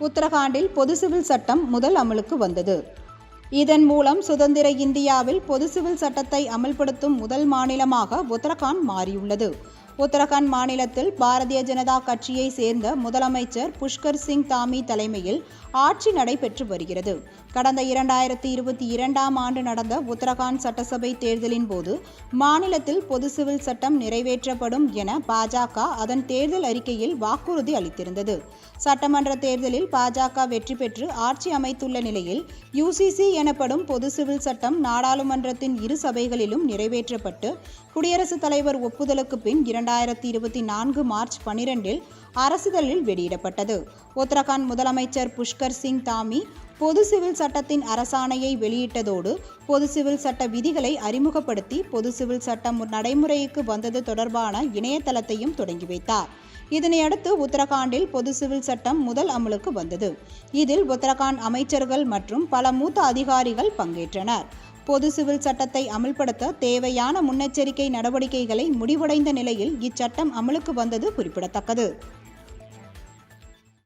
உத்தரகாண்டில் பொது சிவில் சட்டம் முதல் அமலுக்கு வந்தது. இதன் மூலம் சுதந்திர இந்தியாவில் பொது சிவில் சட்டத்தை அமல்படுத்தும் முதல் மாநிலமாக உத்தரகாண்ட் மாறியுள்ளது. உத்தரகாண்ட் மாநிலத்தில் பாரதிய ஜனதா கட்சியை சேர்ந்த முதலமைச்சர் புஷ்கர் சிங் தாமி தலைமையில் ஆட்சி நடைபெற்று வருகிறது. கடந்த இரண்டாயிரத்தி இருபத்தி இரண்டாம் ஆண்டு நடந்த உத்தரகாண்ட் சட்டசபை தேர்தலின் போது மாநிலத்தில் பொது சிவில் சட்டம் நிறைவேற்றப்படும் என பாஜக அதன் தேர்தல் அறிக்கையில் வாக்குறுதி அளித்திருந்தது. சட்டமன்ற தேர்தலில் பாஜக வெற்றி பெற்று ஆட்சி அமைத்துள்ள நிலையில் யுசிசி எனப்படும் பொது சிவில் சட்டம் நாடாளுமன்றத்தின் இரு சபைகளிலும் நிறைவேற்றப்பட்டு குடியரசுத் தலைவர் ஒப்புதலுக்கு பின் இரண்டு இரண்டாயிரத்தி இருபத்தி நான்கு மார்ச் பனிரெண்டில் அரசிதழில் வெளியிடப்பட்டது. உத்தரகாண்ட் முதலமைச்சர் புஷ்கர் சிங் தாமி பொது சிவில் சட்டத்தின் அரசாணையை வெளியிட்டதோடு பொது சிவில் சட்ட விதிகளை அறிமுகப்படுத்தி பொது சிவில் சட்டம் நடைமுறைக்கு வந்தது தொடர்பான இணையதளத்தையும் தொடங்கி வைத்தார். இதனையடுத்து உத்தரகாண்டில் பொது சிவில் சட்டம் முதல் அமலுக்கு வந்தது. இதில் உத்தரகாண்ட் அமைச்சர்கள் மற்றும் பல மூத்த அதிகாரிகள் பங்கேற்றனர். பொது சிவில் சட்டத்தை அமல்படுத்த தேவையான முன்னெச்சரிக்கை நடவடிக்கைகளை முடிவடைந்த நிலையில் இச்சட்டம் அமலுக்கு வந்தது குறிப்பிடத்தக்கது.